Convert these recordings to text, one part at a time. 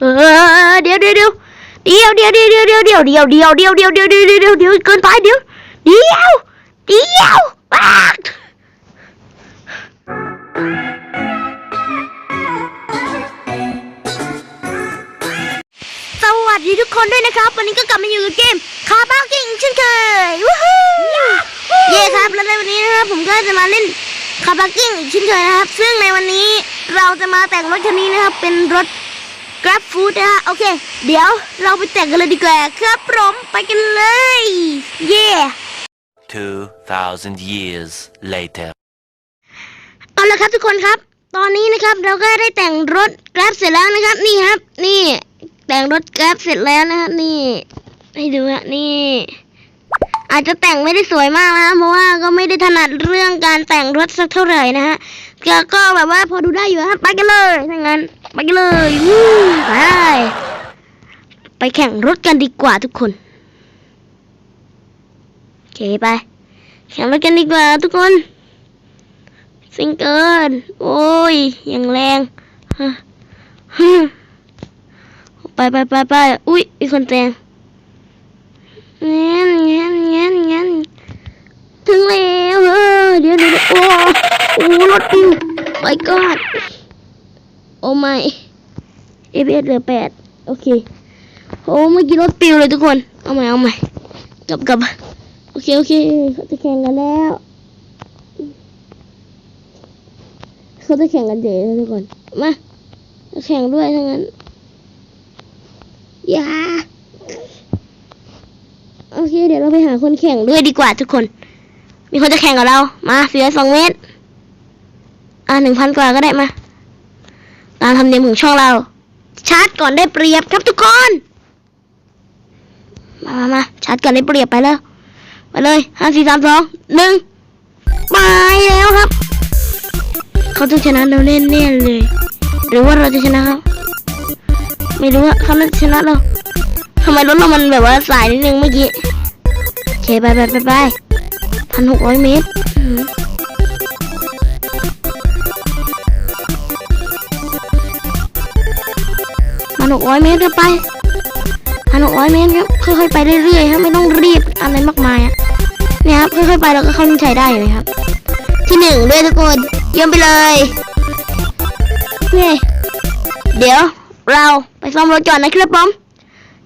เออเดี๋ยวเดี๋ยวเดี๋ยวเดี๋ยวเดี๋ยวเดี๋ยวเดี๋ยวเดี๋ยวเดี๋ยวเดี๋ยวเดี๋ยวเดี๋ยวเดี๋ยวเดี๋ยวเดี๋ยวเดี๋ยวเดี๋ยวเกินไปเดี๋ยวเดี๋ยวเดี๋ยวปากสวัสดีทุกคนด้วยนะครับ วันนี้ก็กลับมาอยู่กับเกมคาร์บ้ากิ้งเช่นเคยวู้ฮู้เย้ครับแล้วในวันนี้นะครับผมก็จะมาเล่นคาร์บ้ากิ้งอีกเช่นเคยนะครับ ซึ่งในวันนี้เราจะมาแต่งรถคันนี้นะครับเป็นรถ Grab Food นะฮะโอเค เดี๋ยวเราไปแต่งกันเลยดีกว่าครับผมไปกันเลย เย่ 2,000 years later. เอาละครับทุกคนครับ ตอนนี้นะครับเราก็ได้แต่งรถ Grab เสร็จแล้วนะครับ นี่ครับ นี่ แต่งรถ Grab เสร็จแล้วนะครับ นี่ ให้ดูฮะนี่ อาจจะแต่งไม่ได้สวยมากนะเพราะว่าก็ไม่ได้ถนัดเรื่องการแต่งรถสักเท่าไหร่นะฮะก็ก็แบบว่าพอดูได้อยู่ครับไปกันเลยถ้างั้น ไปเลยวู้ไปไปแข่งรถกันดีกว่าทุกคนโอเคไป แข่งรถกันดีกว่าทุกคนซิงเกิลโอ้ยอย่างแรงฮะไปไปไปไปอุ้ยมีคนแซงเงี้ยเงี้ยเงี้ยเงี้ยถึงแล้วเดี๋ยวเดี๋ยวเดี๋ยวโอ้โอ้รถปิวไปก่อน ไม่เอฟเอสเหลือแปดโอเคโอ้เมื่อกี้รถปิวเลยทุกคน เอาใหม่เอาใหม่กลับกลับโอเคโอเคเขาจะแข่งกันแล้วเขาจะแข่งกันเจ๋เลยทุกคนมาแข่งด้วยทั้งนั้นอย่าโอเค เดี๋ยวเราไปหาคนแข่งด้วยดีกว่าทุกคน มีคนจะแข่งกับเรา มาเสียสองเมตร อ่าหนึ่งพันกว่าก็ได้มา ธรรมเนียมของช่องเรา ชาร์จก่อนได้เปรียบครับทุกคน มามามาชาร์จก่อนได้เปรียบไปแล้วไปเลยห้าสี่สามสองหนึ่งไปแล้วครับ เขาจะชนะเราแน่ๆเลย หรือว่าเราจะชนะเขาไม่รู้ว่าเขาน่าจะชนะเราทำไมรถเรามันแบบว่าสายนิดนึงเมื่อกี้โอเคไปไปไปไปพันหกร้อยเมตร หนหกร้อยเมตรไปพันหกร้อยเมตรครับค่อยๆไปเรื่อยๆครับไม่ต้องรีบอะไรมากมายอะเนี่ยครับค่อยๆไปเราก็เข้าเส้นชัยได้เลยครับ ที่หนึ่งด้วยทุกคนเยี่ยมไปเลยนี่เดี๋ยวเราไปซ่อมรถก่อนนะครับผม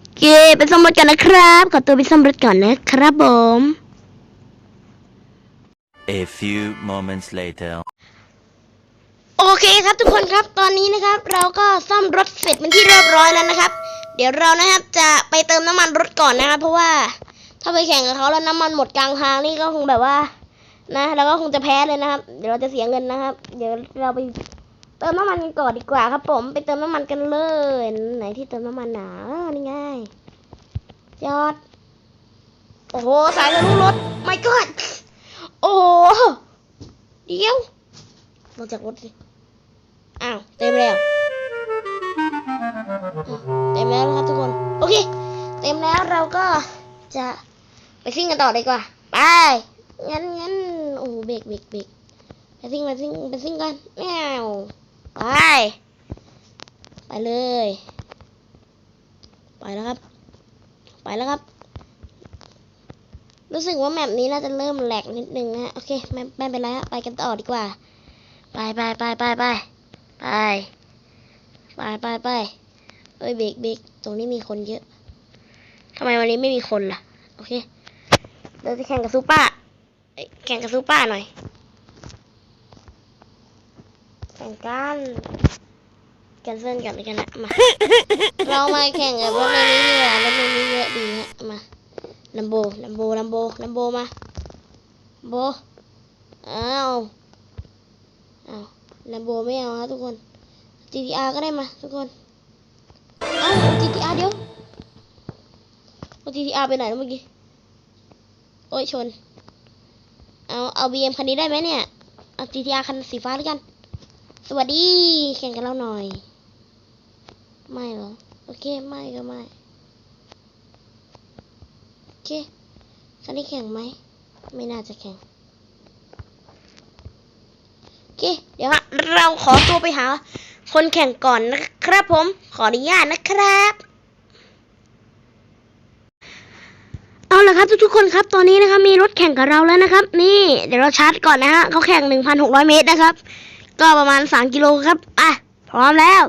โอเคไปซ่อมรถก่อนนะครับขอตัวไปซ่อมรถก่อนนะครับผม A few moments later. โอเคครับทุกคนครับตอนนี้นะครับ เราก็ซ่อมรถเสร็จเป็นที่เรียบร้อยแล้วนะครับ เดี๋ยวเรานะครับจะไปเติมน้ำมันรถก่อนนะครับ เพราะว่าถ้าไปแข่งกับเขาแล้วน้ำมันหมดกลางทางนี่ก็คงแบบว่า นะเราก็คงจะแพ้เลยนะครับ เดี๋ยวเราจะเสียเงินนะครับ เดี๋ยวเราไปเติมน้ำมันกันก่อนดีกว่าครับ ผมไปเติมน้ำมันกันเลย ไหนที่เติมน้ำมันหนาออนี่ไงจอด โอ้โหสายทะลุรถไม่กอดโอ้โหเดี๋ยวลงจากรถสิ อ้าวเต็มแล้ว เต็มแล้วนะครับทุกคน โอเค เต็มแล้วเราก็จะไปซิ่งกันต่อดีกว่า ไป งั้นงั้นโอ้โหเบรกเบรกเบรกไปซิ่งไปซิ่งไปซิ่งกันแมวไป ไปเลย ไปแล้วครับ ไปแล้วครับ รู้สึกว่าแมปนี้น่าจะเริ่มแหลกนิดนึงนะฮะโอเคไม่ไม่เป็นไรฮะ ไปกันต่อดีกว่า ไปไปไปไปไป ไป ไปไปไปเอ้ยเบรกเบรกตรงนี้มีคนเยอะทำไมวันนี้ไม่มีคนล่ะ โอเค เราจะแข่งกับซูเปอร์เอ้แข่งกับซูเปอร์หน่อย แข่งกันแคนเซิลกันกันนะมา เรามาแข่งกับรถในนี้ดีกว่ารถในนี้เยอะดีฮะ มาลัมโบลัมโบลัมโบลัมโบมาโบ อ้าว อ้าว ลัมโบไม่เอาฮะทุกคน GTR ก็ได้มาทุกคนเอ้า GTR เดี๋ยวเอา GTR ไปไหนเมื่อกี้ โอ้ยชน เอาเอา BM คันนี้ได้ไหมเนี่ย เอา GTR คันสีฟ้าแล้วกัน สวัสดี แข่งกันแล้วหน่อย ไม่เหรอ โอเค ไม่ก็ไม่ โอเค คันนี้แข่งไหม ไม่น่าจะแข่ง เค เดี๋ยวเราขอตัวไปหา คนแข่งก่อนนะครับผม ขออนุญาตนะครับ เอาละครับทุกๆคนครับ ตอนนี้นะครับมีรถแข่งกับเราแล้วนะครับ นี่ เดี๋ยวเราชาร์จก่อนนะฮะเขาแข่ง 1,600 เมตรนะครับ ก็ประมาณ 3 กิโลครับ อะ พร้อมแล้ว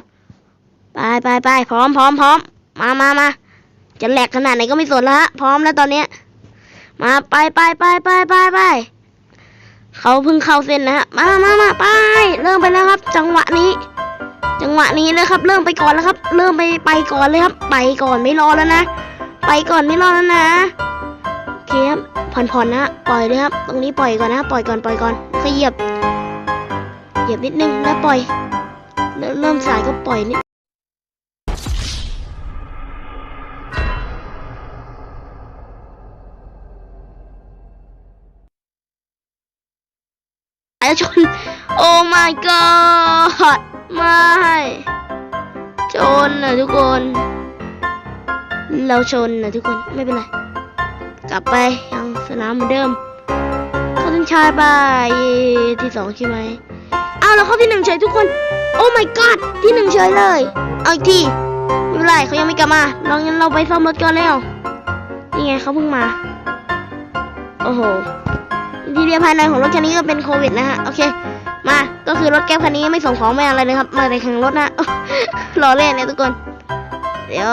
ไปไปไปพร้อมพร้อมพร้อมมามามาจะแหลกขนาดไหนก็ไม่สนแล้วฮะพร้อมแล้วตอนเนี้ย มาไปไปไปไปไปไป เขาเพิ่งเข้าเส้นนะฮะมามามาไป เริ่มไปแล้วครับ จังหวะนี้ จังหวะนี้เลยครับ เริ่มไปก่อนแล้วครับ เริ่มไปไปก่อนเลยครับ ไปก่อนไม่รอแล้วนะ ไปก่อนไม่รอแล้วนะโอเคครับผ่อนๆนะปล่อยเลยครับ ตรงนี้ปล่อยก่อนนะ ปล่อยก่อนปล่อยก่อนขยับเหยียบนิดนึงแล้วปล่อย เริ่มสายก็ปล่อยนิด my god ไม่ ชนนะทุกคน เราชนนะทุกคน ไม่เป็นไร กลับไปยังสนามเหมือนเดิม เข้าเส้นชัยไปที่สองใช่ไหมเอาแล้วเข้าที่หนึ่งเฉยทุกคน โอ้ my god ที่หนึ่งเฉยเลย เอาอีกทีไม่เป็นไรเขายังไม่กลับมาเรางั้นเราไปซ่อมรถก่อนแล้วนี่ไงเขาเพิ่งมา โอ้โห ทีเรียภายในของรถคันนี้ก็เป็นโควิดนะฮะ โอเค มาก็คือรถแก๊ปคันนี้ไม่ส่งของไม่อะไรเลยครับ มาแต่แข่งรถนะรอเล่นเลยทุกคน เดี๋ยว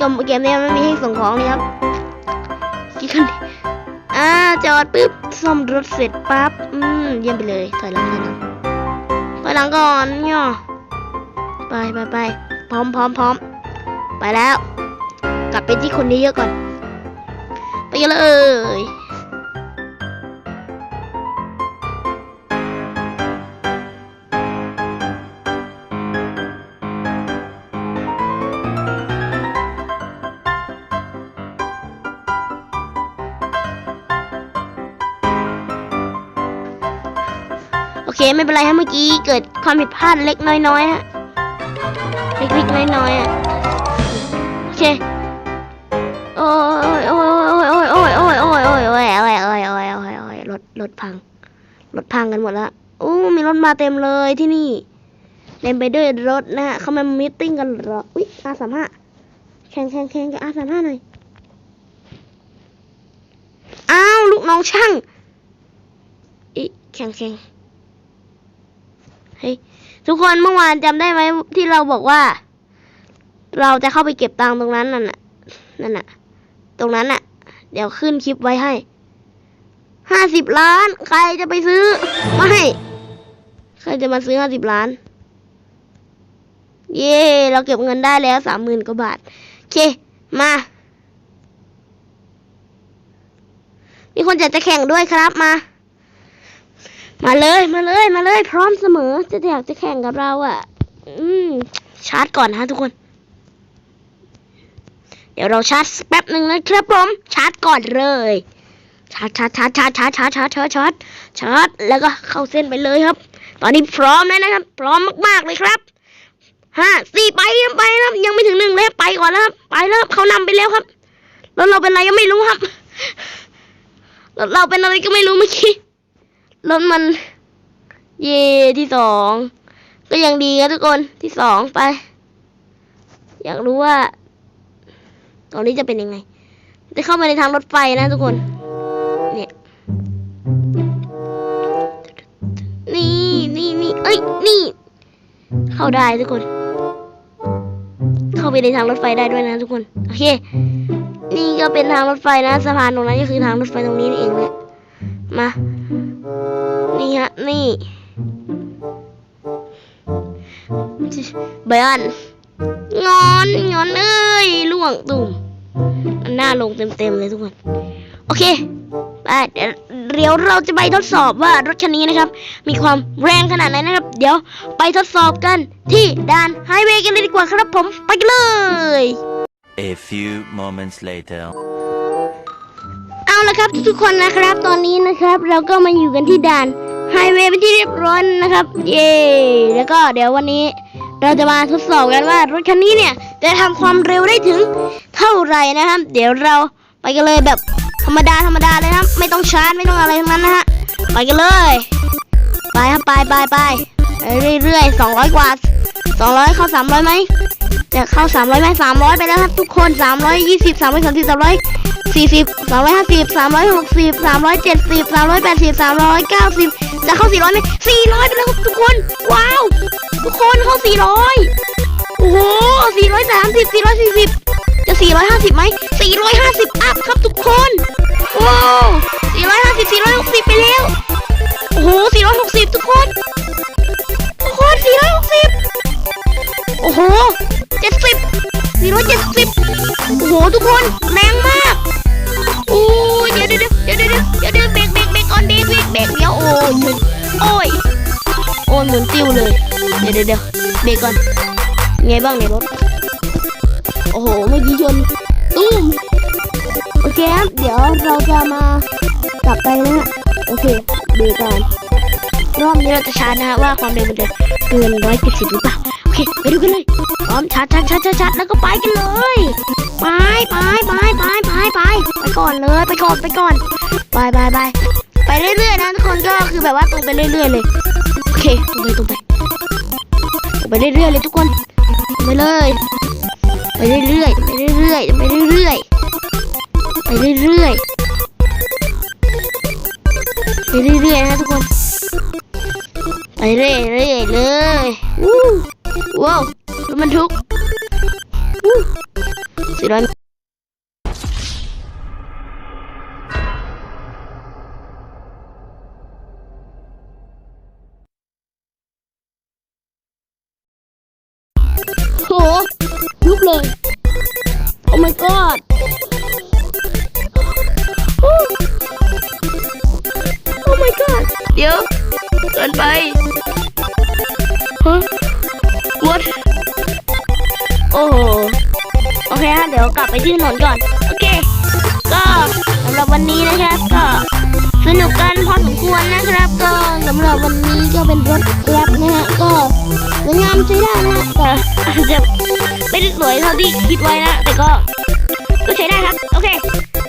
จมเกมนี้ไม่มีให้ส่งของเลยครับกี่คันอ่าจอดปุ๊บซ่อมรถเสร็จปั๊บอืมเยี่ยมไปเลยถอยหลังถอยหลังถอยหลังก่อนเนี่ยไปไปไปพร้อมพร้อมพร้อมไปแล้ว กลับไปที่คนนี้เยอะก่อน ไปกันเลย เคไม่เป็นไรฮะเมื่อกี้เกิดความผิดพลาดเล็กน้อยๆฮะเล็กๆน้อยๆอะโอเคโอ้ยโอ้ยโอ้ยโอ้ยโอ้ยโอ้ยโอ้ยโอ้ยโอ้ยโอ้ยโอ้ยโอ้ยโอ้ยโอ้ยโอ้ยรถรถพังรถพังกันหมดล้วอู้มีรถมาเต็มเลยที่นี่เต็มไปด้วยรถนะฮะเขามามีตติ้งกันเหรออุ๊ยอาสามห้าแข่งแข่งแข่งกับอาสามห้าหน่อยอ้าวลูกน้องช่างอีแข่งแข่ง เฮ้ยทุกคนเมื่อวานจำได้ไหมที่เราบอกว่า เราจะเข้าไปเก็บตังตรงนั้นนั่นน่ะนั่นน่ะ ตรงนั้นน่ะ เดี๋ยวขึ้นคลิปไว้ให้ห้าสิบล้าน ใครจะไปซื้อไม่ใครจะมาซื้อห้าสิบล้าน เย่เราเก็บเงินได้แล้วสามหมื่นกว่าบาทโอเค มามีคนอยากจะแข่งด้วยครับมา มาเลยมาเลยมาเลยพร้อมเสมอ จะอยากจะแข่งกับเราอะ่ะ อืม ชาร์จก่อนนะทุกคน เดี๋ยวเราชาร์จแป๊บหนึ่งนะครับผมชาร์จก่อนเลยชาร์จชาร์จชาร์จชาร์จชาร์จชาร์จชาร์จชาร์จชาร์จชาร์จแล้วก็เข้าเส้นไปเลยครับ ตอนนี้พร้อมแล้วนะครับ พร้อมมากๆเลยครับห้าสี่ไปไปนะครับ ยังไม่ถึงหนึ่งเลยไปก่อนแล้วครับไปแล้วเขานำไปแล้วครับ แล้วเราเป็นอะไรก็ไม่รู้ครับรถเราเป็นอะไรก็ไม่รู้เมื่อกี้ รถมัน เย่ที่สองก็ยังดีครับทุกคนที่สองไป อยากรู้ว่า ตอนนี้จะเป็นยังไง จะเข้ามาในทางรถไฟนะทุกคน เนี่ย นี่นี่นี่เอ้ยนี่ เข้าได้ทุกคน เข้าไปในทางรถไฟได้ด้วยนะทุกคน โอเค นี่ก็เป็นทางรถไฟนะสะพานตรงนั้นก็คือทางรถไฟตรงนี้นี่เองแหละมา นี่ฮะ นี่เบยอนงอนงอนเอ้ยล่วงตุ่มหน้าลงเต็มๆเลยทุกคน โอเคไปเดี๋ยวเดี๋ยวเราจะไปทดสอบว่ารถคันนี้นะครับ มีความแรงขนาดไหนนะครับ เดี๋ยวไปทดสอบกันที่ด่านไฮเวย์กันเลยดีกว่าครับผม ไปกันเลย A few moments later. เอาละครับทุกคนนะครับตอนนี้นะครับ เราก็มาอยู่กันที่ด่านไฮเวย์เป็นที่เรียบร้อยนะครับ เย่แล้วก็เดี๋ยววันนี้เราจะมาทดสอบกันว่ารถคันนี้เนี่ยจะทำความเร็วได้ถึงเท่าไหร่นะครับ เดี๋ยวเราไปกันเลยแบบธรรมดาธรรมดาเลยครับ ไม่ต้องชาร์จไม่ต้องอะไรทั้งนั้นนะฮะไปกันเลย ไปครับไปไปไปไปเรื่อยๆสองร้อยกว่าสองร้อยเข้าสามร้อยไหม จะเข้าสามร้อยไหมสามร้อยไปแล้วครับทุกคนสามร้อยยี่สิบสามร้อยสามสิบสามร้อยสี่สิบสามร้อยห้าสิบสามร้อยหกสิบสามร้อยเจ็ดสิบสามร้อยแปดสิบสามร้อยเก้าสิบจะเข้าสี่ร้อยไหมสี่ร้อยไปแล้วครับทุกคน ว้าว ทุกคนเข้าสี่ร้อยโอ้โหสี่ร้อยสามสิบสี่ร้อยสี่สิบจะสี่ร้อยห้าสิบไหมสี่ร้อยห้าสิบอัพครับทุกคน เบรกก่อน ไงบ้างในรถ โอ้โห เมื่อกี้ชนตุ้ม โอเคครับ เดี๋ยวเราจะมากลับไปนะฮะ โอเค เบรกก่อน รอบนี้เราจะชาร์จนะฮะว่าความเร็วมันจะเกินร้อยเจ็ดสิบหรือเปล่า โอเค ไปดูกันเลย พร้อมชาร์จชาร์จชาร์จชาร์จชาแล้วก็ไปกันเลย ไปไปไปไปไปไปไปก่อนเลย ไปก่อนไปก่อน ไปไปไปไปเรื่อยๆนะทุกคนก็คือแบบว่าตรงไปเรื่อยๆเลย โอเค ตรงไปตรงไป ไปเรื่อยๆเลยทุกคนไปเลย ไปเรื่อยๆไปเรื่อยๆไปเรื่อยๆไปเรื่อยๆไปเรื่อยๆนะทุกคนไปเรื่อยเรื่อยๆเลยว้าวรถบรรทุกสี่ร้อย ดี๋ยวเกินไปฮะ what โอ้โหโอเคฮะเดี๋ยวกลับไปที่ถนนก่อน โอเค ก็สำหรับวันนี้นะครับ ก็สนุกกันพอสมควรนะครับ ก็สำหรับวันนี้ก็เป็นรถแกร็บนะฮะก็สวยงามใช้ได้นะแต่อาจจะไม่ได้สวยเท่าที่คิดไว้นะแต่ก็ก็ใช้ได้ครับ โอเค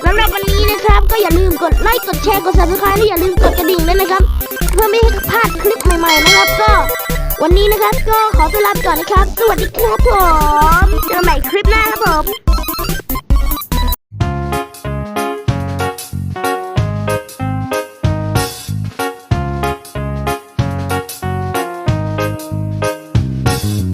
สำหรับวันนี้นะครับ ก็อย่าลืมกดไลค์กดแชร์กด subscribe และอย่าลืมกดกระดิ่งด้วยนะครับ เพื่อไม่ให้พลาดคลิปใหม่ๆนะครับ ก็ วันนี้นะครับก็ขอตัวลาไปก่อนนะครับ สวัสดีครับผมเจอกันใหม่คลิปหน้าครับผม